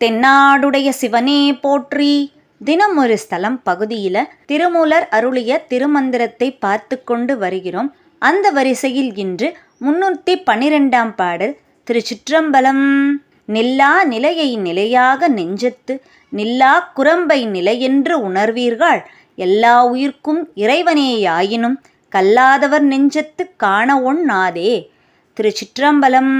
தென்னாடுடைய சிவனே போற்றி. தினம் ஒரு ஸ்தலம் பகுதியில் திருமூலர் அருளிய திருமந்திரத்தை பார்த்து கொண்டு வருகிறோம். அந்த வரிசையில் இன்று முன்னூற்றி பன்னிரெண்டாம் பாடல் திருச்சிற்றம்பலம். நில்லா நிலையை நிலையாக நெஞ்சத்து நில்லா குரம்பை நிலையென்று உணர்வீர்கள். எல்லா உயிர்க்கும் இறைவனேயாயினும் கல்லாதவர் நெஞ்சத்து காண ஒண்ணாதே. திருச்சிற்றம்பலம்.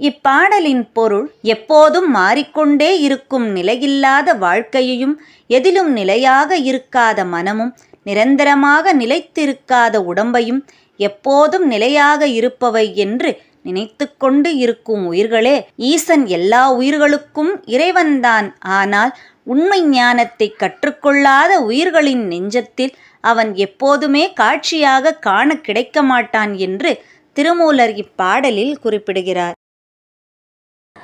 இப்பாடலின் பொருள் எப்போதும் மாறிக்கொண்டே இருக்கும் நிலையில்லாத வாழ்க்கையையும் எதிலும் நிலையாக இருக்காத மனமும் நிரந்தரமாக நிலைத்திருக்காத உடம்பையும் எப்போதும் நிலையாக இருப்பவை என்று நினைத்து கொண்டு இருக்கும் உயிர்களே ஈசன் எல்லா உயிர்களுக்கும் இறைவன்தான். ஆனால் உண்மை ஞானத்தை கற்றுக்கொள்ளாத உயிர்களின் நெஞ்சத்தில் அவன் எப்போதுமே காட்சியாக காண கிடைக்க மாட்டான் என்று திருமூலர் இப்பாடலில் குறிப்பிடுகிறார்.